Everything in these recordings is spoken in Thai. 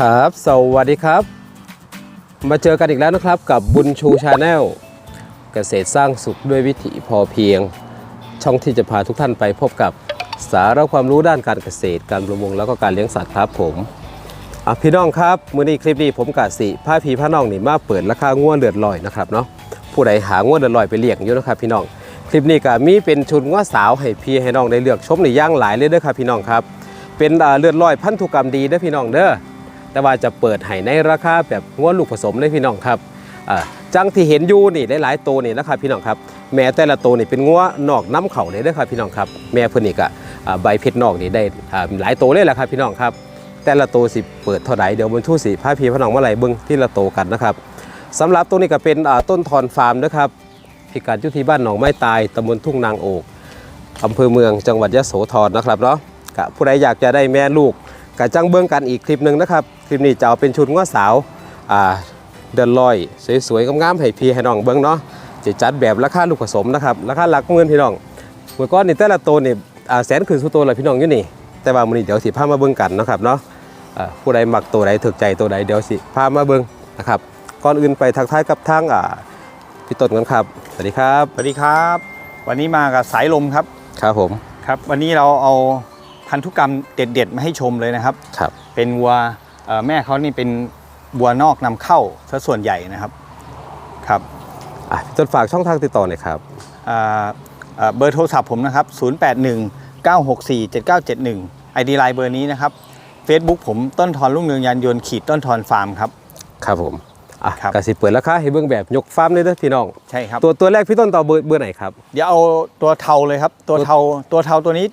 ครับ สวัสดีครับ มาเจอกันอีกแล้วนะครับกับบุญชูชาแนลเกษตรสร้างสุขด้วยวิถีพอเพียง ช่องที่จะพาทุกท่านไปพบกับสาระความรู้ด้านการเกษตร การประมงแล้วก็การเลี้ยงสัตว์ครับผมอะพี่น้องครับมื้อนี้คลิปนี้ผมกะสิพาพี่พาน้องนี่มาเปิดราคาง่วนเลือดลอยนะครับเนาะผู้ใดหาง่วนเลือดลอยไปเลี้ยงอยู่นะครับ พี่น้องคลิปนี้ก็มีเป็นชุดง่วสาวให้พี่ให้น้องได้เลือกชมในย่างหลายเลยเด้อครับพี่น้องครับเป็นอ่าเลือดลอยพันธุกรรมดีเด้อพี่น้องเด้อ แต่ว่าจะเปิดให้ในราคาแบบง้วลูกผสมเลยพี่น้องครับจังที่เห็นอยู่นี่หลายๆตัวนี่นะครับพี่น้องครับแม่แต่ละตัวนี่เป็นง้วนอกน้ำเข่าเลยเด้ครับพี่น้องครับแม่เพิ่นนี่ก็อ่าใบเพชรนอกนี่ได้หลายตัวเลยแหละครับพี่น้องครับแต่ละตัวสิเปิดเท่าไหร่เดี๋ยวบนทู่สิพาพี่พน้องมาไหลเบิ้งที่ละโตวกันนะครับสำหรับตัวนี้ก็เป็นต้นทอนฟาร์มนะครับพิกัดอยู่ที่บ้านหนองไม้ตายตำบลทุ่งนางโอกอำเภอเมืองจังหวัดยะโสธรนะครับเนาะผู้ใดอยากจะได้แม่ลูก กะจังเบื้องกันอีกคลิปหนึ่งนะครับ คลิปนี้จะเอาเป็นชุดง้อสาวอ่าเดินลอยสวยๆงามๆให้พี่ให้น้องเบื้องเนาะจะจัดแบบราคาลูกผสมนะครับราคาหลักเงินพี่น้องเมื่อก่อนนี่แต่ละตัวนี่อ่าแสนขึ้นสู่ตัวเลยพี่น้องอยู่นี่ แต่ว่ามื้อนี้เดี๋ยวสิพามาเบิ่งกันนะครับเนาะอ่าผู้ใดมักตัวใดถูกใจตัวใดเดี๋ยวสิพามาเบิ่งนะครับก่อนอื่นไปทักทายกับทางอ่าพี่ต้นกันครับสวัสดีครับสวัสดีครับ วันนี้มากับสายลมครับครับผมครับ วันนี้เราเอา พันธุกรรมเด็ดๆมาให้ชมเลยนะครับ ครับ เป็นวัวเอ่อแม่เขานี่เป็นวัวนอกนำเข้าซะส่วนใหญ่นะครับครับอะพี่ต้นฝากช่องทางติดต่อหน่อยครับ อ่าเอ่อเบอร์โทรศัพท์ผมนะครับ 081 964 7971 ID ไลน์เบอร์นี้นะครับ Facebook ผมต้นทอนรุ่งเรืองยานยนต์ขีดต้นทอนฟาร์มครับ ครับผมอะครับ กสิเปิดราคาให้เบิ่งแบบยกฟาร์มเลยเด้อพี่น้อง ใช่ครับ ตัวตัวแรกพี่ต้นต่อเบอร์เบอร์ไหนครับ เดี๋ยวเอาตัวเทาเลยครับ ตัวเทาตัวเทาตัวนี้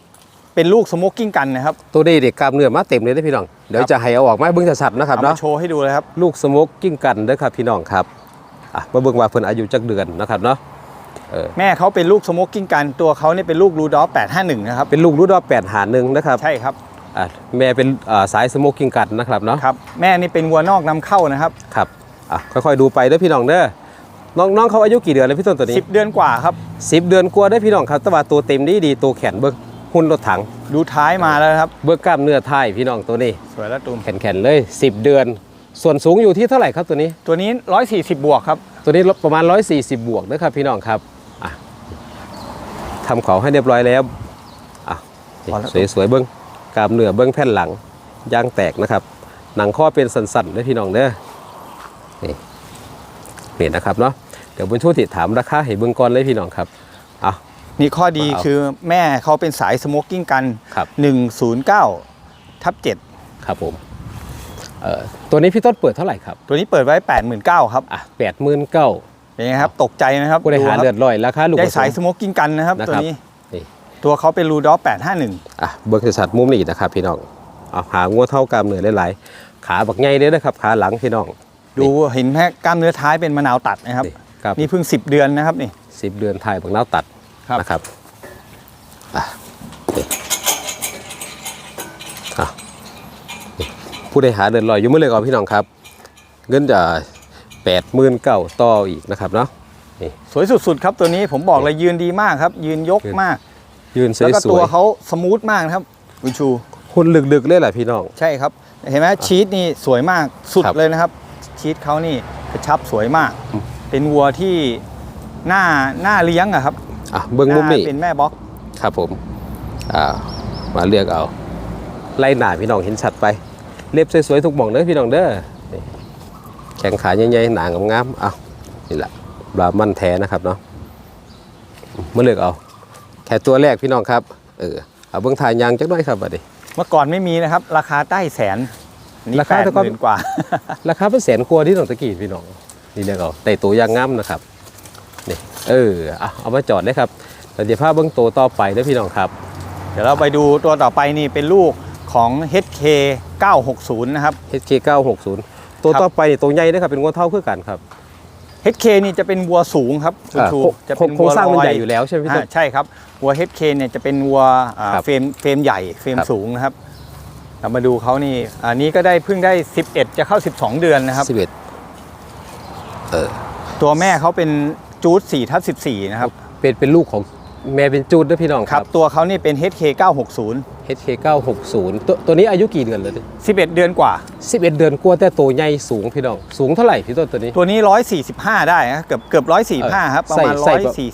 เป็นลูกสโมกกิ้งกันนะครับตัวนี้เด็กกล้ามเนื้อมาเต็มเลยเด้อพี่น้อง เดี๋ยวจะให้เอาออกมาให้เบิ่งชัดๆนะครับเอาเนาะ มาโชว์ให้ดูเลยครับ ลูกสโมกกิ้งกันเด้อครับพี่น้องครับอะมาเบิ่งว่าเพิ่นอายุจักเดือนนะครับเนาะเออแม่เขาเป็นลูกสโมกกิ้งกันตัวเขาเนี่ยเป็นลูกรูดอฟ851นะครับเป็นลูกรูดอแปดหาหนึ่งนะครับใช่ครับอะแม่เป็นอ่าสายสโมกกิ้งกันนะครับเนาะ ครับ แม่นี่เป็นวัวนอกนำเข้านะครับครับอะค่อยๆดูไปเด้อพี่น้องเด้อ น้องน้องเขาอายุกี่เดือนแล้วพี่ต้นตัวนี้ 10 เดือนกว่าครับสิบเดือนกว่าได้อพี่น้องครับแต่ว่าตัวเต็มดีดีตัวแขนเบิ่ง หุ่นรถถัง ดูท้ายมาแล้วนะครับ เบิ่งกล้ามเนื้อท้ายพี่น้องตัวนี้ สวยแล้วตูมแขนๆเลย 10 เดือน ส่วนสูงอยู่ที่เท่าไหร่ครับตัวนี้ ตัวนี้ 140 บวกครับ ตัวนี้ประมาณ 140 บวกนะครับพี่น้องครับอะทำเขาให้เรียบร้อยแล้วอะนี่พอแล้วสวยๆเบิ้งกล้ามเนื้อเบิ้งแผ่นหลังยางแตกนะครับ หนังข้อเป็นสันๆเด้อพี่น้องเด้อนี่นี่นะครับเนาะเดี๋ยวบุญชูติถามราคาให้เบิ้งก่อนเลยพี่น้องครับอะ นี่ข้อดีเอาคือแม่เขาเป็นสายสโมกกิ้งกันครับ109ทับ7ครับผมเอ่อตัวนี้พี่ต้นเปิดเท่าไหร่ครับ ตัวนี้เปิดไว้89,000ครับอะแปดหมื่นเก้าเป็นไงครับ ตกใจไหมครับผู้ใดหาครับเลือดลอยราคาลูกได้ผสสายมสโมกกิ้งกันนะครับนะครับตัวนี้นี่ตัวเขาเป็นรูดอฟ851อะเบิกสัตว์มุมนี้นะครับพี่น้องเอาหางัวเท่ากล้ามเนื้อหลายๆขาบักใหญ่เลยนะครับขาหลังพี่น้อง ดูเห็นแค่กล้ามเนื้อท้ายเป็นมะนาวตัดนะครับนี่ครับนี่เพิ่ง 10 เดือนนะครับนี่สิบเดือนถ่ายบักน้าวตัดครับ นะครับอะนี่อะนี่ผู้ใดหาเดินลอยอยู่เมื่อเลยก่อนพี่น้องครับ เงินจะแปดหมื่นเก้าต่ออีกนะครับเนาะสวยสุดๆครับตัวนี้ผมบอกเลยยืนดีมากครับ ยืนยกยืนมาก ยืนสแล้วก็วตัวยเขาสมูทมากนะครับคุณชูๆหุ่นลึกๆเลยแหละพี่น้อง ใช่ครับ เห็นไหมชีสนี่สวยมากสุดครับเลยนะครับ ชีสเขานี่กระชับสวยมากอืมเป็นวัวที่หน้าหน้าเลี้ยงอะครับ อะเบิ้งมุมหนี้เป็นแม่บล็อกครับผมอ่ามาเลือกเอา ไล่หนาพี่น้องเห็นชัดไป เล็บสวยๆทุกหม่องเด้อพี่น้องเด้อนี่แข้งขาใหญ่ๆหนางงามๆเอานี่แหละบรามันแท้นะครับเนาะมาเลือกเอา แค่ตัวแรกพี่น้องครับเออเอาเบื้องถ่ายยางจักหน่อยครับบัดนี้เมื่อก่อนไม่มีนะครับ ราคาใต้แสนอันนี่ราแปคาดเท่าหกับมื่นกว่า ราคาเป็นแสนกว่าที่น้องตะกี้พี่น้องนี่เลือกเอาแต่ตัวยางงามนะครับ นี่เออเอาเอามาจอดได้ครับแต่เดี๋ยวพาเบื้องตัวต่อไปเด้อพี่น้องครับ เดี๋ยวเราไปดูตัวต่อไปนี่เป็นลูกของ HK 960 นะครับ HK 960 ตัวครับต่อไปนี่ตัวใหญ่นะครับเป็นงวเท่าคือกันครับ HK นี่จะเป็นวัวสูงครับคุณอ่าชูโคจะโคเป็นโครงสร้างมันวัวใหญ่อยู่แล้วใช่ไหมพี่ต้อ่านใช่ครับวัว HK เนี่ยจะเป็นวัวอ่าครับเฟรมเฟรมใหญ่เฟรมครับ สูงนะครับ เรามาดูเขานี่อันนี้ก็ได้เพิ่งได้ 11 จะเข้า 12 เดือนนะครับ สิบเอ็ดเออตัวแม่เขาเป็น จูด4ทับ14 นะครับ เป็นเป็นลูกของแม่เป็นจูดด้วยพี่น้องคครัรับ บ ตัวเขานี่เป็น HK 960 HK 960ตัวตัวนี้อายุกี่เดือนเลยเนี่ย11 เดือนกว่า 11 เดือนกว่าแต่ตัวใหญ่สูงพี่น้อง สูงเท่าไหร่พี่ต้นตัวนี้ ตัวนี้ 145 ได้นะเกือบเกือบ145 ครับ ประมาณ ใส่ใส่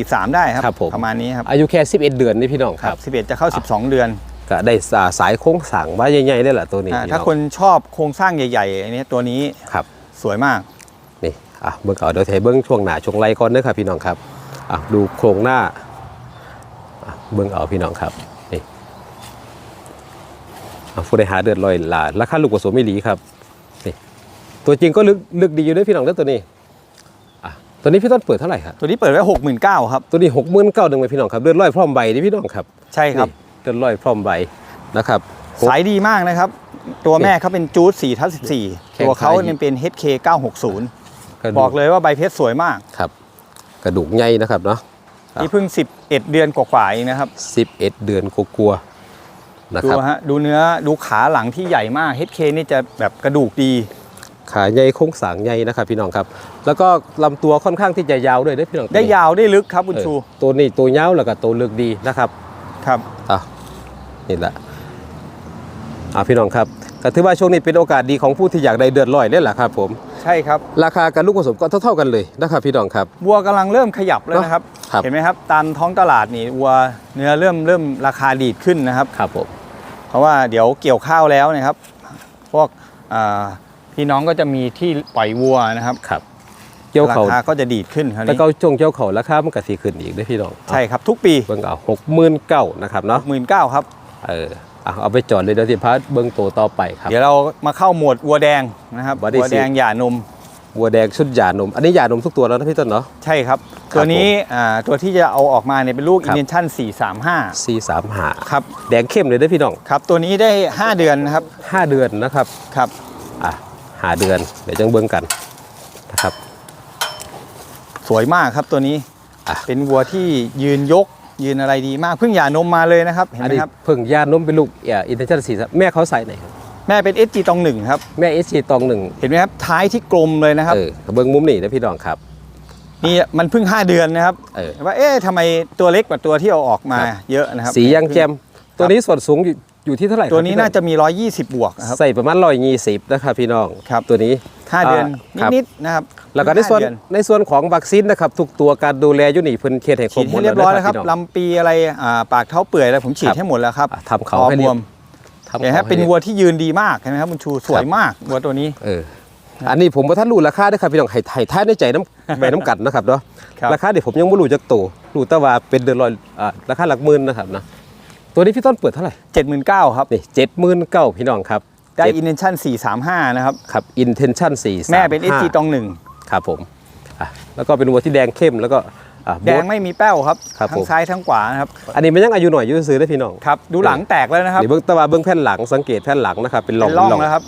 142 43 ได้ครับ ครับผม ประมาณนี้ครับอายุแค่ 11 เดือนนี่พี่น้องคครัรับบ11 จะเข้า 12 เดือนก็ได้สาสายโค้งสั่งมาใหญ่ๆได้แหละตัวนี้อ่าพี่ถ้าน้องคนชอบโครงสร้างใหญ่ๆอันนี้ตัวนี้ครับ สวยมากนี่ อะเบิ่งเอาเดี๋ยวเทเบิ้งช่วงหน้าช่วงไรก่อนเด้อครับพี่น้องครับอะดูโครงหน้าอะเบิ้งเอาพี่น้องครับนี่อะผู้ใดหาเดือดลอยหลาราคาลูกผสมไม่หลีครับนี่ตัวจริงก็ลึกลึกดีอยู่เด้วยพี่น้องเด้อตัวนี้อะตัวนี้พี่ต้นเปิดเท่าไหร่ครับตัวนี้เปิดไว้69,000ครับ ตัวนี้หกหมื่นเก้าหนึ่งไหมพี่น้องครับเดือดลอยพร้อมใบนี่พี่น้องครับใช่ครับ นี่เดือดลอยพร้อมใบนะครับ สายดีมากนะครับ ตัวแม่เขาเป็นจูด4ทับแข้ง14 ตัวเขาขาเนี่ยเป็น HK 960 กระดูบอกเลยว่าใบเพชรสวยมาก ครับ กระดูกใหญ่นะครับเนาะ ครับ นี่เพิ่ง 11 เดือนกว่าๆเองนะครับสิบเอ็ดเดือนกลัวๆนะดูครับ ฮะดูเนื้อดูขาหลังที่ใหญ่มาก HK นี่จะแบบกระดูกดี ขาใหญ่โค้งสางใหญ่นะครับพี่น้องครับ แล้วก็ลำตัวค่อนข้างที่จะยาวด้วยนะพี่น้องได้ยาวได้ลึกครับคุณเออชูตัวนี้ตัวยาวแล้วก็ตัวลึกดีนะครับ ครับ อะนี่แหละอะพี่น้องครับก็ถือว่าช่วงนี้เป็นโอกาสดีของผู้ที่อยากได้เดือดร้อยนี่แหละครับผม ใช่ครับ ราคากับลูกผสมก็เท่าๆกันเลยนะครับพี่น้องครับ วัวกำลังเริ่มขยับแล้วนะครับครับ เห็นไหมครับ ตามท้องตลาดนี่วัวเนื้อเริ่มเริ่มราคาดีดขึ้นนะครับครับผมเพราะว่าเดี๋ยวเกี่ยวข้าวแล้วนะครับ พวกอ่าพี่น้องก็จะมีที่ปล่อยวัวนะครับครับเกี่ยวราเขาคาก็จะดีดขึ้นคราวแต่นี้ก็จงเกี่ยวเขาราคามันก็สีขึ้นอีกได้อพี่น้องใช่ครับทุกปีเบิ่งเอาหกหมื่นเก้านะครับเนาะหมื่นเก้าครับ เอออะ เอาไปจอดเลยเดี๋ยวที่พาเบิ้งตัวต่อไปครับ เดี๋ยวเรามาเข้าหมวดวัวแดงนะครับวัวที่วัวแดงหย่านมวัวแดงชุดหย่านม อันนี้หย่านมทุกตัวแล้วนะพี่ต้นเนาะใช่ครับครับตัวนี้อ่าตัวที่จะเอาออกมาเนี่ยเป็นลูกครัอิบนเนชั่น 435สี่สามหาครับแดงเข้มเลยเด้อพี่น้องครับ ตัวนี้ได้ 5 เดือนนะครับห้าเดือนนะครับครับอะหาเดือนเดี๋ยวจังเบิ้งกันนะครับ สวยมากครับตัวนี้อะเป็นวัวที่ยืนยก ยืนอะไรดีมากเพิ่งหย่านมมาเลยนะครับเห็นอันไหมนี้ครับเพิ่งหย่านมเป็นลูกเอ่อินเทอร์เนสี่แม่เขาใส่ไหนครับแม่เป็น SG ตองหนึ่งครับแม่เอชีตองหนึ่งเห็นไหมครับท้ายที่กลมเลยนะครับเออเบิ้งมุมนี่นะพี่น้องครับ นี่มันเพิ่ง 5 เดือนนะครับเออ ว่าเอ๊ะทำไมตัวเล็กกว่าตัวที่เอาออกมาครับเยอะนะครับสียังแจ่มตัวนี้ส่วนสูงอยู่ อยู่ที่เท่าไหร่ครับตัวนี้พี่น่าจะมี 120 บวกนะครับ ใส่ประมาณร้อยยี่สิบนะครับพี่น้องครับ ตัวนี้ 5 เดือนครับ นิดๆนะครับแล้วก็ในส่วนห้าเดือในส่วนของวัคซีนนะครับทุกตัวการดูแลอยู่นี่เพิ่นเขตให้ครฉีบดหมให้ดเรียบร้อยแล้วครับพี่น้องลำปีอะไรอ่าปากเท้าเปื่อยอะไรผมฉีคดรับให้หมดแล้วครับอะทำเขาคอให้บเรีวยบมทำเห็นไหมครับขาให้เป็นรียบวัวที่ยืนดีมากเห็นไหมครับคุณชูสวยมากวัวตัวนี้ เอออันนี้ผมบ่ทันรู้ราคาเด้อครับพี่น้องให้ให้ท้ายในใจน้ำใบน้ำกัดนะครับเนาะครับ ราคาเดี๋ยวผมยังบ่รู้จักตัวรู้แต่ว่าเป็นเดือนร้อยอ่าราคาหลักหมื่นนะครับนะ ตัวนี้พี่ต้นเปิดเท่าไหร่79,000ครับนี่เจ็ดหมื่นเก้าพี่น้องครับ ได้เจ็อินเนชั่น435 นะครับ ครับ intention สี่แม่เป็น SG ตองหนึ่งครับผมอะแล้วก็เป็นวัวที่แดงเข้มแล้วก็อะแดงไม่มีแป้วครับครับทั้ผงมซ้ายทั้งขวานะครับอันนี้มันยังอายุหน่อยอยู่ซื้อได้อพี่น้องครับดูหลังแตกแล้วนะครับนี่เบิ้งแตะว่าเบิ้งแผ่นหลังสังเกตแผ่นหลังนะครับเป็นร่องเป็นร่องร่องแล้วครับ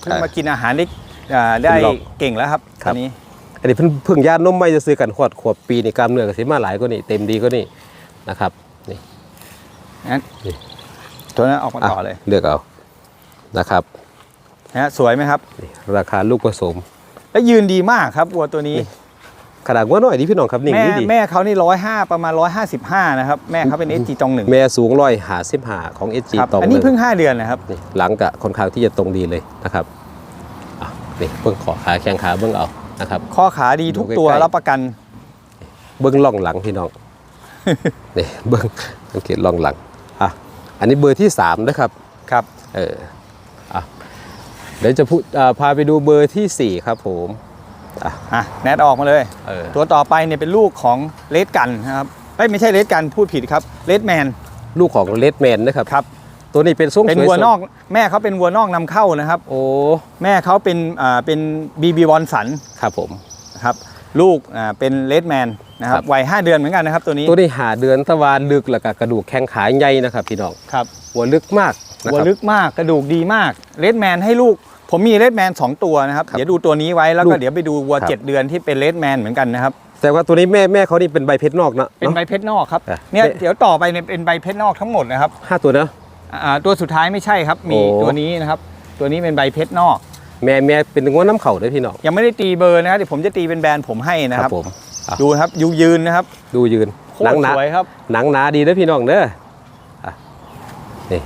เพิ่งอ่ามมากินอาหารได้อ่าได้เป็นร่องเก่งแล้วครับครัตบอนนี้อันนี้เพิ่งเพิ่งย่านนมไม่จะซื้อกันขวดขวบปีนี่กล้ามเนื้อก็สิมาหลายกว่านี่เต็มดีกว่านี่นะครับนี่ งั้นนี่ตัวนั้นออกมาต่อเลยเลือกเอานะครับนะฮะสวยไหมครับนี่ราคาลูกผสม แล้วยืนดีมากครับวัวตัวนี้นี่ขนาดว่าน้อยดีพี่น้องครับนิ่งแม่ดีดีแม่เขานี่ร้อยห้าประมาณร้อยห้าสิบห้านะครับ แม่เขาเป็น SG ตองหนึ่งแม่สูงร้อยหาสิบหาของเอจีครับตองอันหนี้นึ่งเพิ่งห้าเดือนนะครับนี่หลังกะค่อนข้างที่จะตรงดีเลยนะครับอะนี่เบิ้งขอขาแข้งขาเบิ้งเอานะครับ ข้อขาดีทุกตัวดูใกล้ๆรับประกัน เบิ้งล่องหลังพี่น้องนี่เบิ้งสังเกตล่องหลัง อะอันนี้เบอร์ที่สามนะครับครับเอออะเดี๋ยวจะพูดอ่าพาไปดูเบอร์ที่ 4 ครับผมอะอะแนทออกมาเลยเออตัวต่อไปเนี่ยเป็นลูกของเลดกันนะครับเอ้ยไม่ใช่เลดกันพูดผิดครับเลดแมนลูกของเลดแมนนะครับครับตัวนี้เป็นส้มเป็นสวยวัวสดนอก แม่เขาเป็นวัวนอกนำเข้านะครับ โอ้แม่เขาเป็นอ่าเป็นบีบีบอลสันครับผมนะครับ ลูกอ่าเป็นเลดแมนนะครัครับบวัย5เดือนเหมือนกันนะครับตัวนี้ตัวนี้หาเดือนตะวันลึกแล้วก็กระดูกแข้งขาใหญ่นะครับพี่น้องครับหัวลึกมากนะวัวครับลึกมากกระดูกดีมากเลดแมนให้ลูกผมมีเลดแมน2ตัวนะครับครับเดี๋ยวดูตัวนี้ไว้แล้วลูก็กเดี๋ยวไปดูวัวครับ7เดือนที่เป็นเลดแมนเหมือนกันนะครับแต่ว่าตัวนี้แม่แม่เขานี่เป็นใบเพชรนอกนะเป็นเนาะใบเพชรนอกครับอะเนี่ยเนี่ยเดี๋ยวต่อไปเนี่ยเป็นใบเพชรนอกทั้งหมดนะครับห้าตัวนะอ่าตัวสุดท้ายไม่ใช่ครับ มีโอ้ตัวนี้นะครับ ตัวนี้เป็นใบเพชรนอก แม่แม่เป็นงวน้ำเข่าด้วยพี่น้องยังไม่ได้ตีเบอร์นะครับเดี๋ยวผมจะตีเป็นแบรนด์ผมให้นะครับผมอะดูครับยูยืนนะครับ ดูยืนโคหนัตงรหนาสวยครับหนังหนาดีนะพี่น้องเด้ออะนี่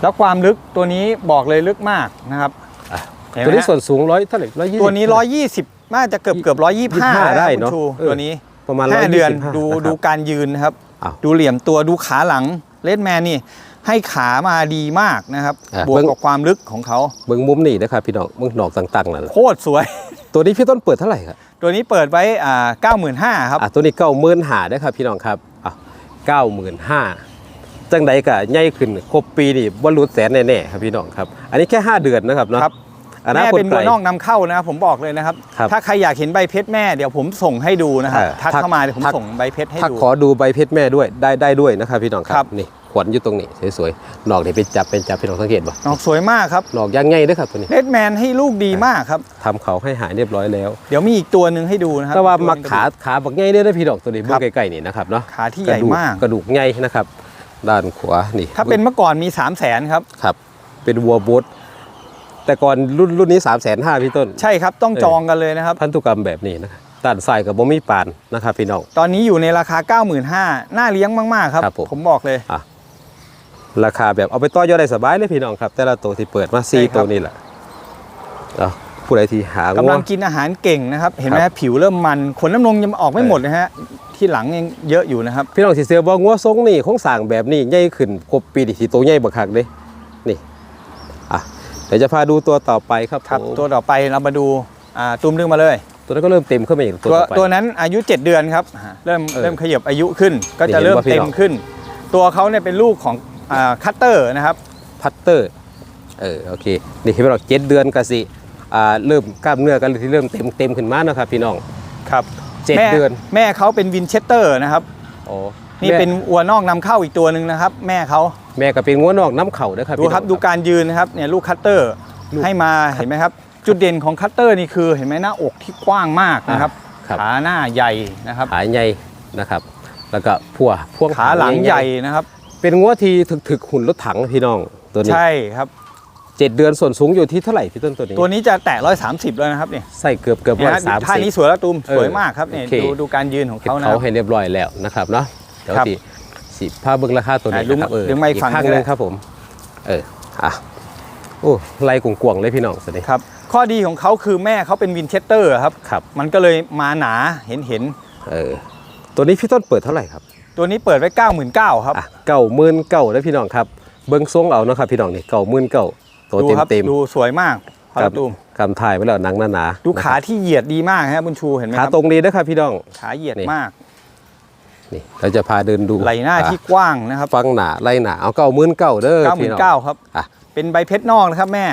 แล้วความลึกตัวนี้บอกเลยลึกมากนะครับอะเห็นไหมตัวนี้ฮะส่วนสูงร้อยเท่าไหร่ร้อยยี่ตัวนี้120น่าจะเกือบเกือบ125ได้ได้เนอะชูเออตัวนี้ประมาณห้า125เดือนดูนะครับดูการยืนนะครับอ้าวดูเหลี่ยมตัวดูขาหลังเลดแมนนี่ ให้ขามาดีมากนะครับอะบวกเบิ่ง กับความลึกของเขาเบิ้งมุมนี่นะครับพี่น้องเบิ้งดอกต่างๆนั่นแหละโคตรสวย ตัวนี้พี่ต้นเปิดเท่าไหร่ครับตัวนี้เปิดไว้อ่า95,000ครับ อะตัวนี้เก้าหมื่นหาได้อครับพี่น้องครับอะเก้าหมื่นห้าจังใดก็ใหญ่ขึ้นครบปีนี่บรรลุแสนแน่ๆครับพี่น้องครับ อันนี้แค่ 5 เดือนนะครับเนาะครับ อนาแม่คตเป็นไกวัลวนอกนำเข้านะครับผมบอกเลยนะครับ ครับถ้าใครอยากเห็นใบเพชรแม่เดี๋ยวผมส่งให้ดูนะครับเออทักทักเข้ามาเดี๋ยวผมทัก ส่งใบเพชรให้ถ้าดู ขอดูใบเพชรแม่ด้วยได้ได้ด้วยนะครับพี่น้องคครัรับบ นี่ ขวัญอยู่ตรงนี้สวยๆนอกนี่เป็นจับเป็นจับพี่น้องสังเกตบ่นอกสวยมากครับนอกย่างไงด้วยครับตัวนี้เลดแมนให้ลูกดีมากครับทำเขาให้หายเรียบร้อยแล้ว เดี๋ยวมีอีกตัวหนึ่งให้ดูนะครับแต่ว่าอีกตัวมักขาขาบักไงได้อพี่น้องตัวนี้คเบื้รัอบงใกล้ๆนี่นะครับเนาะขาที่ใหญ่กระดูมากกระดูกไงนะครับด้านขวานี่ ถ้าเป็นเมื่อก่อนมี 3 0 0แสนครับครับ เป็นวัวบดแต่ก่อนรุ่นรุ่นนี้3ามแสนห้าพี่ต้น ใช่ครับต้องเออจองกันเลยนะครับ พันธุกรรมแบบนี้นะครับด้านซ้ายกับบ่มีปานนะครับพี่น้อง ตอนนี้อยู่ในราคา 95,000น่าเลี้ยงมาก ๆ ครับครับผมผมบอกเลย ราคาแบบเอาไปต่อยอดได้สบายเลยพี่น้องครับ แต่ละตัวที่เปิดมาใช่สี่ครับตัวนี่แหละเอาผู้ใดที่หากำลังงัวกินอาหารเก่งนะครับ เห็นไหมครับผิวเริ่มมันขนน้ำนมยังออกไม่เออหมดนะฮะที่หลังยังเยอะอยู่นะครับ พี่น้องสิเสือบ่งัวทรงนี่ของสร้างแบบนี้ใหญ่ขึ้นครบปีนี่สิโตใหญ่บักคักเด้นี่อะเดี๋ยวจะพาดูตัวต่อไปครับครับผมตัวต่อไปเรามาดูอ่าตุ้มดึงมาเลยตัวนั้นก็เริ่มเต็มขึ้นมาอีกตัวตัวต่อไปตัวนั้นอายุ 7 เดือนครับอ่าเริ่มเออเริ่มขยับอายุขึ้น ก็จะเห็นเริ่มว่าพี่เต็มน้องขึ้น ตัวเขาเนี่ยเป็นลูกของอ่า คัตเตอร์นะครับพัตเตอร์เออโอเคนี่พี่น้องเจ็ดเดือนก็สิอ่าเริ่มกล้ามเนื้อกันที่เริ่มเต็มเต็มขึ้นมานะครับพี่น้องครับเจ็ดแม่เดือนแม่เขาเป็นวินเชสเตอร์นะครับโอ้นี่เป็นวัวนอกนำเข้าอีกตัวหนึ่งนะครับ แม่เขาแม่ก็เป็นงัวนอกน้ำเข่านะครับดูพี่น้องครับดูการยืนนะครับเนี่ยลูกคัตเตอร์ลูกให้มาเห็นไหมครับ จุดเด่นของคัตเตอร์นี่คือเห็นไหมหน้าอกที่กว้างมากนะครับครับขาหน้าใหญ่นะครับขาใหญ่นะครับ แล้วก็พัวพวงขาหลังใหญ่นะครับ เป็นงัวที่ถึกถึกหุ่นรถถังพี่น้องตัวนี้ใช่ครับเจ็ดเดือนส่วนสูงอยู่ที่เท่าไหร่พี่ต้นตัวนี้ ตัวนี้จะแตะร้อยสามสิบแล้วนะครับเนี่ยใส่เกือบเกือบเนี่ร้ยอยสามท่าสินี้บสวยแล้วตูมเออสวยมากครับเนี่ยโอเคดูดูการยืนของเก็บเขานะคเขารับให้เรียบร้อยแล้วนะครับเนาะเดี๋ยวครับสิสิผ้าเบิ้งราคาตัวนี้อะดึงนะครับเออดึงไม้อีกฝั่งข้างนี้หนึก็งได้ครับผม เอออะโอ้ไล่กวงๆเลยพี่น้องตัวนี้ครับข้อดีของเขาคือแม่เขาเป็นวินเชสเตอร์ครับครับ มันก็เลยมาหนาเห็นเห็นเออตัวนี้พี่ต้นเปิดเท่าไหร่ครับ ตัวนี้เปิดไว้ 9 9 0 0 0ครับอะเก้าหมื่นเก้าได้พี่น้องครับเบิ้งทรงเอานะครับพี่น้องนี่เก้าหมื่นเก้าตัวดูเต็มครับเต็มดูสวยมากพาราตูมกำถ่ายไว้แล้วหนังหนาๆดูขานะครับที่เหยียดดีมากฮะบุญชูเห็นไหมคขารับตรงดีนะครับพี่น้องขาเหยียดนี่มากนี่เราจะพาเดินดูไหล่หน้าที่อะกว้างนะครับฟังหนาไล่หนาเอาเก้าหมื่นเก้าเด้อ9 9พี่น้อง0 0ครับอะเป็นใบเพชรนอกนะครับแม่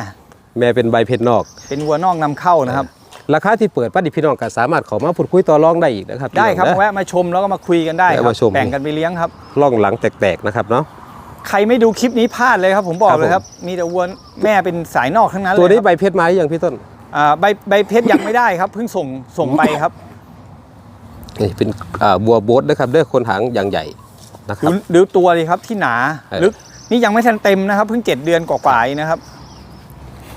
แม่เป็นใบเพชรนอก เป็นวัวนอกนำเข้านะครับ ราคาที่เปิดป้าดิพี่น้องก็สามารถเขอมาพูดคุยต่อรองได้อีกนะครับได้ครับพี่น้องนะแวะมาชมแล้วก็มาคุยกันได้คแวะรับมาชมแบ่งกันไปเลี้ยงครับร่องหลังแตกๆนะครับเนาะใครไม่ดูคลิปนี้พลาดเลยครับผมบอกครับเลยครับ มีแต่วัวแม่เป็นสายนอกทั้งนั้นเลยตัวนี้ครับใบเพชรมาหรือยังพี่ต้นอ่าใบใบเพชรยังไม่ได้ครับเพิ่งส่งส่งไปครับนี่เป็นอ่าบัวโบ๊ทนะครับเด้อคนหางอย่างใหญ่นะครัดูบดูตัวดีครับที่หนาเออลึกนี่ยังไม่ทันเต็มนะครับ เพิ่ง7เดือนกว่าๆเองนะครับ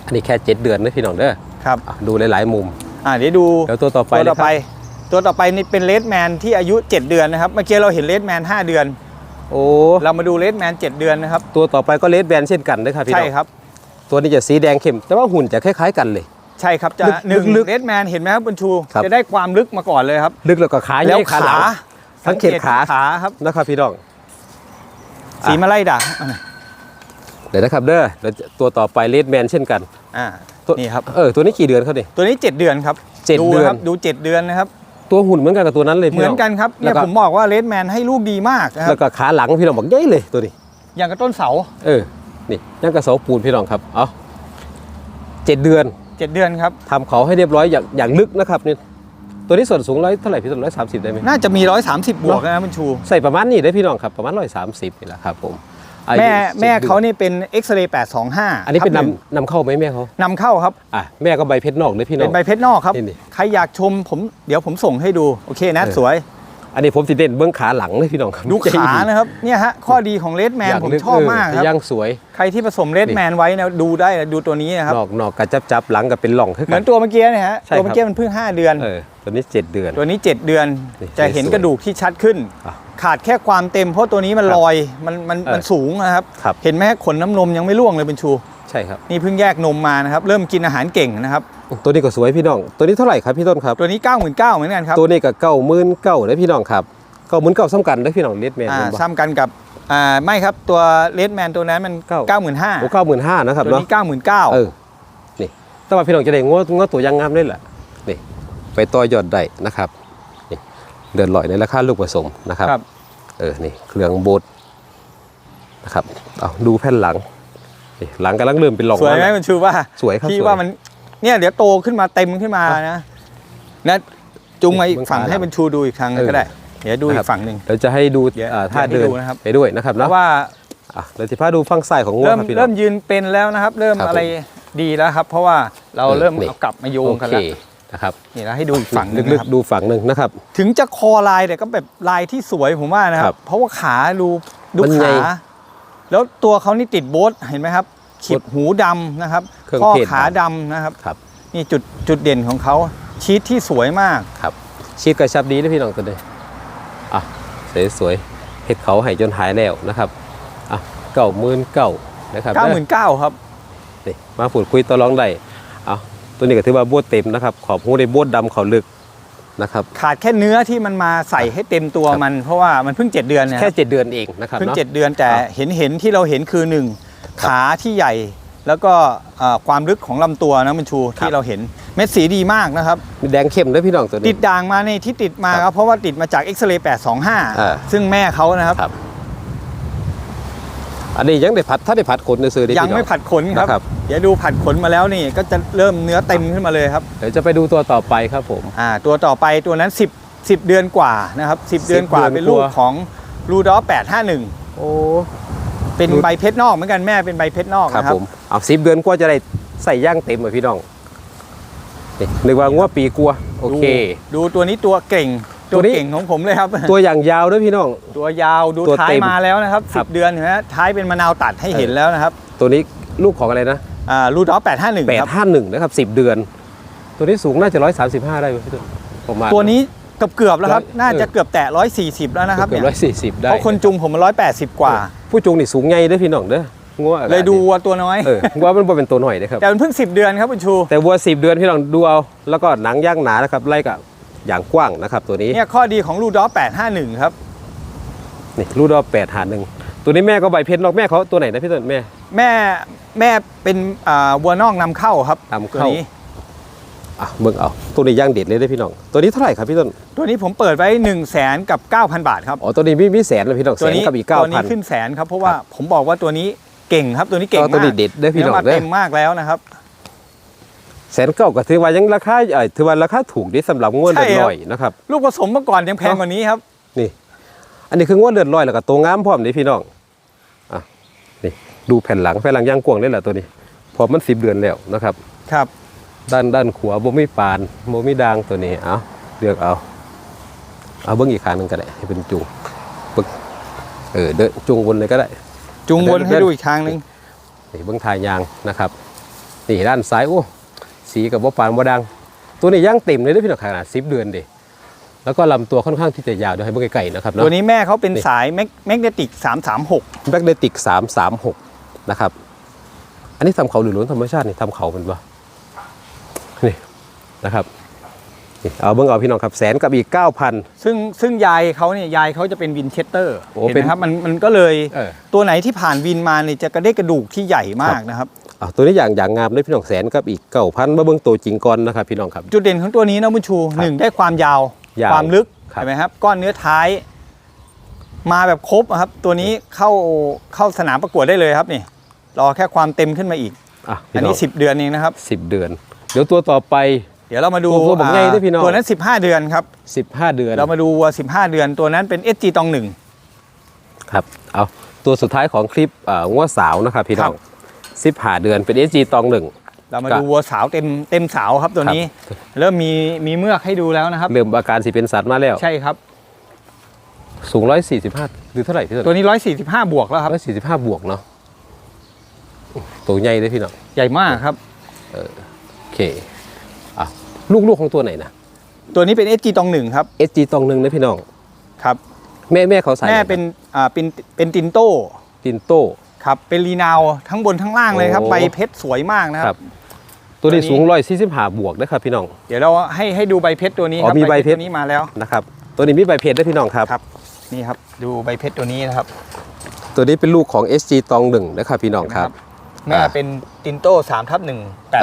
อันนี้แค่เจ็ดเดือนนะพี่น้องเด้อครับอะดูหลายๆมุม อ่าเดี๋ยวดูเดี๋ยวตัวต่อไปตัวเลยต่อคไปรับตัวต่อไปนี่เป็นเลดแมนที่อายุ 7 เดือนนะครับ เมื่อกี้เราเห็นเลดแมน5เดือน โอ้เรามาดูเลดแมน7เดือนนะครับ ตัวต่อไปก็เลดแบนเช่นกันนะครับพี่ใช่น้องครับ ตัวนี้จะสีแดงเข้ม แต่ว่าหุ่นจะคล้าย ๆ กันเลย ใช่ครับจะลึกหนึ่งลึกเลดแมนเห็นไหมครับบุญชูครับจะได้ความลึกมาก่อนเลยครับ ลึกแล้วก็ขาใหแล้ญ่วขาขาหลังสังเกตขาขาครับนะครับพี่น้องสีมาไล่ด่าเดี๋ยวนะครับเด้อเดี๋ยวตัวต่อไปเลดแมนเช่นกัน อ่า ตัวนี่ครับเออตัวนี้กี่เดือนครับนี่ตัวนี้ 7 เดือนครับเจ็ดดูเดือน ครับดู 7 เดือนนะครับ ตัวหุ่นเหมือนกันกับตัวนั้นเลยเหพี่มือน้นองกันครับแล้เนี่ยวก็ผมบอกว่าเลดแมนให้ลูกดีมากนะคแล้รับวก็ขาหลังพี่น้องบอกใหญ่เลยตัวนี้ อย่างกับต้นเสา เออ นี่นั่นกระเสาปูนพี่น้องครับ เอาเจ็ดเดือน7 เดือนครับ ทำเขาให้เรียบร้อยอย่างอย่างลึกนะครับนี่ ตัวนี้ส่วนสูงร้อยเท่าไหร่พี่ต้นร้อยสามสิบได้ไหม น่าจะมี 130 บวกนะมันชู ใส่ประมาณนี้ได้พี่น้องครับประมาณร้อยสามสิบนี่แหละครับผม อายุแม่10แม่เขาดือนนี่เป็นเอ็กซเรย์825อันนี้เป็นทับหงนำนำเข้าไหมแม่เขานำเข้าครับ อะแม่ก็ใบเพชรนอกเลยพี่น้เป็องนใบเพชรนอกครับ นี่นี่ใครอยากชมผมเดี๋ยวผมส่งให้ดู โอเคนะ เออ สวย อันนี้ผมสิเด่นเบื้องขาหลังเลยพี่น้องครับดูขานะครับเนี่ยฮะข้อดีของเลดแมนย่างผมลึชอบมากเครับย่างสวย ใครที่ผสมเลดแมนไว้นะดูได้นะดูตัวนี้นะครับนอกนอกกระจับจับหลังกับเป็นหล่องขึ้นเหมือนตัวเมื่อกี้เนี่ยฮะใช่ครับตัวเมื่อกี้มันเพิ่ง 5 เดือนเออตัวนี้เจ็ดเดือน ตัวนี้ 7 เดือนนี่จะเห็นสวยกระดูกที่ชัดขึ้นอะขาดแค่ความเต็มเพราะตัวนี้มันครับลอยมันมันเออมันสูงนะครับครับเห็นไหมฮะขนน้ำนมยังไม่ร่วงเลยเป็นชูใช่ครับ นี่เพิ่งแยกนมมานะครับ เริ่มกินอาหารเก่งนะครับ ตัวนี้ก็สวยพี่น้อง ตัวนี้เท่าไหร่ครับพี่ต้นครับ ตัวนี้ 9 9 0 0 0เหมือนกันครับ ตัวนี้ก็เก้าหมื่นเก้าเลยพี่น้องครับเก้าหมื่นเก้าซ้ำกันได้พี่น้องเลดแมนอ่าเห็นปะซ้ำกันกับอ่าไม่ครับตัวเลดแมนตัวนั้นมันเก้า9 5 0 0 0โอ้เก้าหมื่นห้านะครับตัวเนาะนี้9 9 0 0เออนี่แต่ว่าพี่น้องจะได้งวงวตัวอยังงามได้แหละนี่ไปต่อยอดได้นะครับนี่เดินลอยในราคาลูกผสมนะครับครับเออนี่เครื่องโบดนะครับเอาดูแผ่นหลัง นี่หลังกำลังเริ่มเป็นหลองสวยไหมแล้วมันชูว่าสวยครับพี่สวยว่ามันเนี่ยเดี๋ยวโตขึ้นมาเต็มขึ้นมานะนะจุงมาอีกเบื้องฝั่งขาให้มันชูดูอีกครั้งเออก็ได้ เดี๋ยวดูอีนะครักบ ฝั่งหนึ่งเดี๋ยวจะให้ดูเดี๋ยวอ่าท่าเดี๋เดิยวนให้ดูนะครับ ไปด้วยนะครับเพเนาะราะว่าอะเดี๋ยวสิพาดูฝั่งซ้ายของงวเริ่มครับพี่น้เริ่องมยืนเป็นแล้วนะครับ เริ่มครับอะไรดีแล้วครับ เพราะว่าเราเออเริ่มนี่ เอากลับมาโยงโอกันเคแล้วนะครับนี่แล้วให้ดูอีกฝั่งหนึ่งลึนะกครับๆดูฝั่งหนึ่งนะครับ ถึงจะคอลายแต่ก็แบบลายที่สวยผมว่านะคครัรับบเพราะว่าขาดูดูมันใหญ่ขาแล้วตัวเขานี่ติดโบ๊ทเห็นไหมครับ ขีดหูดำนะครับเครื่องข้อเพศขาดดำนะครับครับนี่จุดจุดเด่นของเขาชีสที่สวยมากครับ ชีดกระชับดีนะพี่น้องตัวนี้อะสวยๆเห็ดเขาให้จนหายแล้วนะครับอะเก้าหมื่นเก้านะครับ99,000ครับนี่มาพูดคุยต่อรองได้เอาตัวนี้ก็ถือว่าบวดเต็มนะครับ ขอบหูได้บวดดำเขาลึกนะครับขาดแค่เนื้อที่มันมาใส่ให้เต็มตัวครับมัน เพราะว่ามันเพิ่ง 7 เดือนเนี่ยแค่ 7 เดือนเองนะครับเพิ่งเนาะเจ็ดเดือนแต่ครับเห็นเห็นที่เราเห็นคือหนึ่งครับ ขาที่ใหญ่แล้วก็เอ่อความลึกของลำตัวนะมันชูครับที่เราเห็นเม็ดสีดีมากนะครับมีแดงเข้มด้วยพี่น้องตัวตินี้ดด่างมาในที่ติดมาครับครับเพราะว่าติดมาจากเอ็กซเรย์อ่า825ซึ่งแม่เขานะครับครับ อันนี้ยังได้ผัดถ้าได้ผัดขนในซื้อได้ยังพี่น้อไม่ผัดขนครับนะครับ เดี๋ยวดูผัดขนมาแล้วนี่ก็จะเริ่มเนื้อเต็มขึ้นมาเลยครับเดี๋ยวจะไปดูตัวต่อไปครับผมอ่าตัวต่อไปตัวนั้น 10 10 เดือนกว่านะครับ10 เดือนกว่าเดือนเป็นลูกกว่าของรูดอ851โอ้ เป็นรูดใบเพชรนอกเหมือนกันแม่เป็นใบเพชรนอกครับนะครับผมเอาสิบเดือนกว่าจะได้ใส่ย่างเต็มเลยพี่น้องนี่นึกว่างัวปีกลัวโอเค ดูดูตัวนี้ตัวเก่งตัตัววนี้เก่งของผมเลยครับ ตัวอย่างยาวด้วยพี่น้อง ตัวยาวดูตัวท้ายเต็มมาแล้วนะครับครัสิบบเดือนเห็นไหมท้ายเป็นมะนาวตัดให้เห็นเออแล้วนะครับ ตัวนี้ลูกของอะไรนะอ่ารูดอแปดห้าหนึ่งแปดครับห้าหนึ่งนะครับสิบเดือน ตัวนี้สูงน่าจะร้อยสามสิบห้าได้ไหมพี่ต้นประมาณตัวนี้เกือบเกือบๆแล้วครับร้อยน่าจะเออเกือบแตะร้อยสี่สิบแล้วนะครับเกือบเนี่ยร้อยสี่สิบได้เพราะคนจุงผมมันร้อยแปดสิบกว่า ผู้จุงนี่สูงใหญ่เด้อพี่น้องเด้องัวเลยดูวัวตัวน้อย เอองัวมันบ่เป็นตัวหน่อยนะครับแต่มันเพิ่งสิบเดือนครับคุณชู แต่วัวสิบเดือนพี่น้องดูเอาแล้วก็หนังย่างหนานะครับไล่กับอย่างกว้างนะครับ ตัวนี้เนี่ยข้อดีของรูดอแปดห้าหนึ่งครับ นี่รูดอแปดหาหนึ่งตัวนี้แม่ก็ใบเพชรนอกแม่เขาตัวไหนนะพี่ต้นแม่ แม่แม่เป็นอ่าวัวนอกนำเข้าครับนำตัวเข้านี้ อะเบิ่งเอาตัวนี้ย่างเด็ดเลยได้อพี่น้อง ตัวนี้เท่าไหร่ครับพี่ต้น ตัวนี้ผมเปิดไว้1นึ่งแสนกับ 9,000 บาทครับ อ๋อ ตัวนี้มีมีแสนเลยพี่น้องแสตัวนนี้กับอีกเก้าตัวพันี้นขึ้นแสนครับ เพราะว่าผมบอกว่าตัวนี้เก่งครับ ตัวนี้เก่งตัวมากนี้เด็ดได้อพี่น้องเนื้อมาเด้เต็อมมากแล้วนะครับแสนเก้าก็ถือว่ายังราคาเอ่อถือว่าราคาถูกดีสำหรับงวดใช่เลือดครับลอยนะครับ ลูกผสมเมื่อก่อนยังแพงกว่านี้ครับ นี่ อันนี้คืองวดเลือดลอยแล้วก็ตัวงามพร้อมนี่พี่น้อง อะ นี่ดูแผ่นหลังแผ่นหลังย่างกว้างได้แหละตัวนี้ พอมันสิบเดือนแล้วนะครับ ครับ ด้านด้านขวาบ่มีปานบ่มีดางตัวนี้เอาเลือกเอา เอาเบิ้งอีกข้างหนึงก็ได้ให้เป็นจุงเบิ้งเออเดินจุงวนเลยก็ได้ จุงวนเดินให้ดูอีกทางหนึงนี่เบิ้งทายยางนะครับนี่ด้านซ้ายโอ้สีกับบ่ปานบ่ดัง ตัวนี้ย่างเต็มเลยเด้อพี่น้องขนาด10เดือนเด้แล้วก็ลำตัวค่อนข้างที่จะยาวเดี๋ยวให้เบิ้งไกลๆนะครับเนาะตัวนี้แม่เขาเป็นนี่สายแมกเนติก336แบ็กเดติก336นะครับ อันนี้ทำเขาหรือล้วนธรรมชาตินี่ทำเขาเป็นปะ นี่นะครับนี่เอาเบิ้งเอาพี่น้องครับแสนกับอีก 9,000 ซึ่งซึ่งยายเขาเนี่ยยายเขาจะเป็นวินเชสเตอร์โอ้เห็นเป็ไหนมครับมันมันก็เลยเออ ตัวไหนที่ผ่านวินมาเนี่ยจะกระได้กระดูกที่ใหญ่มากนะครับ อะตัวนี้อย่างอย่างงามเลยพี่น้องแสนกับอีกเก้าพันมาเบิ้งตัวจริงก่อนนะครับพี่น้องครับ จุดเด่นของตัวนี้นะบุญชูครับหนึ่งได้ความยาวยาวความลึกครับเห็นไหมครับ ก้อนเนื้อท้าย มาแบบครบอะครับ ตัวนี้เข้าเข้าสนามประกวดได้เลยครับนี่ รอแค่ความเต็มขึ้นมาอีก อะอัพี่นน้อนี้ ง10 เดือนเองนะครับ สิบเดือน เดี๋ยวตัวต่อไป เดี๋ยวเรามาดูตัวผมไงด้วยพี่น้องตัวนั้น 15 เดือนครับ15 เดือน เรามาดูวัว15 เดือน ตัวนั้นเป็น SG ตองหนึ่งครับเอาตัวสุดท้ายของคลิปอ่างวดสาวนะครับพี่น้องสิบห้าเดือนเป็น SG ตองหนึ่งเรามาครับดูวัวสาวเต็มเต็มสาวครับตัวนี้ เริ่มมีมีเมือกให้ดูแล้วนะครับเริ่มอาการสิเป็นสัตว์มาแล้วใช่ครับสูงร้อยสี่สิบห้าหรือเท่าไหร่พี่ต้นตัวนี้145บวกแล้วครับร้อยสี่สิบห้าบวกเนาะตัวใหญ่เลยพี่น้องใหญ่มากครับโอ เคอะลูกๆของตัวไหนนะ ตัวนี้เป็น SG ตองหนึ่งครับ SG ตองหนึ่งนะพี่น้อง ครับ แม่แม่เขาใส่แม่เป็นอ่าเป็นเป็นตินโต้ตินโต้ครับเป็นรีนาวทั้งบนทั้งล่างเลยครับโอ้ใบเพชรสวยมากนะคครัรับบตัวนี้ตัวนี้สูงร้อยสี่สิบห้าบวกนะครับพี่น้อง เดี๋ยวเราให้ให้ดูใบเพชรตัวนี้คอ๋รัอมีใบเพชรตัวนี้มาแล้วนะครับ ตัวนี้มีใบเพชรด้วยพี่น้องครับครับ นี่ครับดูใบเพชรตัวนี้นะครับ ตัวนี้เป็นลูกของ SG ตองหนึ่งนะครับพี่น้องครับ แม่อ่าเป็นตินโต้3ทับ1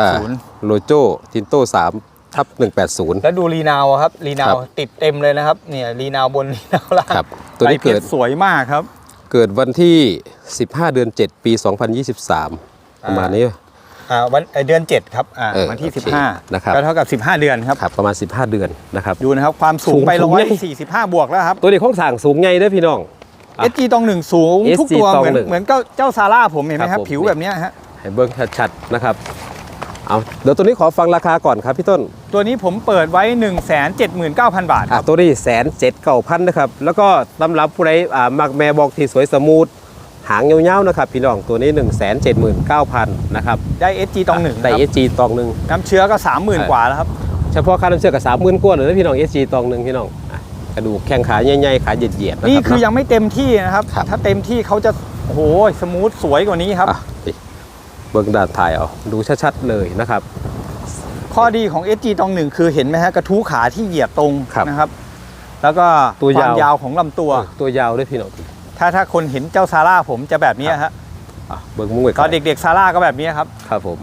80โลโจตินโต้สามทับหนึ่งแปดศูนย์แล้วดูรีนาวครับรีนาควรับติดเต็มเลยนะครับเนี่ยรีนาวบนรีนาวล่างครับตัวนี้ใบพชรเกิดสวยมากครับ เกิดวันที่ 15 เดือน 7 ปี 2023 ประมาณนี้อ่าวันเอ่อเดือน 7 ครับอ่าเออวันที่โอเค15นะครับก็เท่ากับ 15 เดือนครับครับประมาณ 15 เดือนนะครับดูนะครับความสูสูงงไปสูงร้อยใหญ่สี่สิบห้าบวกแล้วครับตัวนี้ของสั่งสูงไงเด้อพี่น้อง อะ SG ตองหนึ่งสูงทุก SG ตัวตองเหมือนหนึ่งเหมือนเจ้าเจ้าซาร่าผมเห็นไหมคครัรับบผม ผิวแบบเนี้ยฮะให้เบิ้งชัดๆนะครับเอาเดี๋ยวตัวนี้ขอฟังราคาก่อนครับพี่ต้นตัวนี้ผมเปิดไว้ 1 7 9 0 0 0 บาทคอะรับตัวนี้แสนเจ็ดเก้าพันนะครับแล้วก็ตำรับผู้ใดอ่ามักแม่บอกที่สวยสมูทหางยาวๆนะครับพี่น้องตัวนี้ 1 7 9 0 0 0นะครับได้ SG ตองหนึ่งได้ครับ SG ตองหนึ่ง น้ำเชื้อก็ 30,000 กว่าแล้วครับ เฉพาะค่าน้ำเชื่อกับสามหมื่นกว่าเลยนะพี่น้อง SG ตองหนึ่งพี่น้องอะ กระดูกแข้งขาใหญ่ๆขาเหยียดๆนะนี่รับคือเนาะยังไม่เต็มที่นะครับครับ ถ้าเต็มที่เขาจะโอ้โหสมูทสวยกว่านี้ครับอะนี่เบิ้งด้านถ่ายเอาดูชัดๆเลยนะครับ ข้อดีของ SG ตองหนึ่งคือเห็นไหมฮะกระทู้ขาที่เหยียดตรงครับนะครับ แล้วก็ตัวควายาวมยาวของลำตัวเออตัวยาวด้วยพี่น้องถ้าถ้าคนเห็นเจ้าซาร่าผมจะแบบนี้ฮะอะเบิ้งมุ้งไว้ตก่ออนนเด็กๆซาร่าก็แบบนี้ครับ ครับผม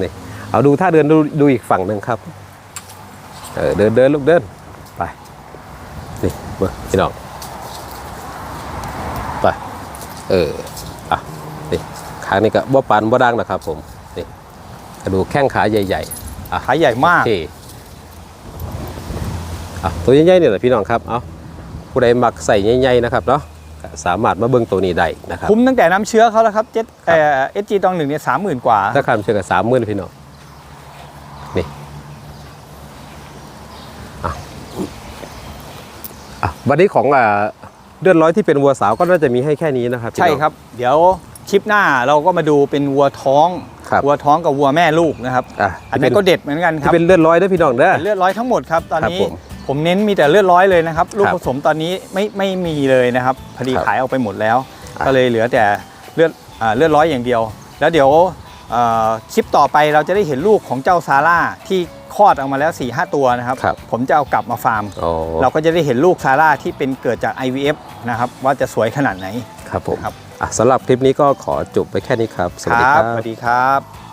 นี่เอาดูท่าเดินดูดูอีกฝั่งหนึ่งครับเออเดินเดินลูกเดินไป นี่เบิ้งพี่น้องไปเอออะนี่ขานี่ก็บ่ปานบ่ดังนะครับ ผมนี่กระดูกแข้งขาใหญ่ๆอะขาใหญ่มากโอเคอะตัวใหญ่ๆเนี่ยแหละพี่น้องครับเอาผู้ใดมักใส่ใหญ่ๆนะครับเนาะก็สามารถมาเบิ่งตัวนี้ได้นะครับคุ้มตั้งแต่น้ำเชื้อเขาแล้วครับเจ็ดเอ่อ SG ตองหนึ่งเนี่ยสามหมื่นกว่าถ้าคำเชื่อกับสามหมื่นพี่น้อง นี่อะอะ วันนี้ของอ่าเดือนร้อยที่เป็นวัวสาวก็น่าจะมีให้แค่นี้นะครับพี่ใช่น้องครับ เดี๋ยวคลิปหน้าเราก็มาดูเป็นวัวท้องครับวัวท้องกับวัวแม่ลูกนะครับอะอันที่นี้เป็นก็เด็ดเหมือนกันคที่รับเป็นเลือดร้อยเด้อพี่น้องเด้อเป็นเลือดร้อยทั้งหมดครับตอนนี้ครับผมผมเน้นมีแต่เลือดร้อยเลยนะครับลูกครับผสมตอนนี้ไม่ไม่มีเลยนะครับพอดีครับขายออกไปหมดแล้วอะก็เลยเหลือแต่เลือดอ่าเลือดร้อยอย่างเดียว แล้วเดี๋ยวเอ่อ คลิปต่อไปเราจะได้เห็นลูกของเจ้าซาร่าที่คลอดออกมาแล้ว4ี่หตัวนะครับครับ ผมจะเอากลับมาฟาร์มอ๋อเราก็จะได้เห็นลูกซาร่าที่เป็นเกิดจาก IVF นะครับว่าจะสวยขนาดไหนครับผมครับอะสำหรับคลิปนี้ก็ขอจบไปแค่นี้ครับ สวัสดีคครัรับบสวัสดีครับ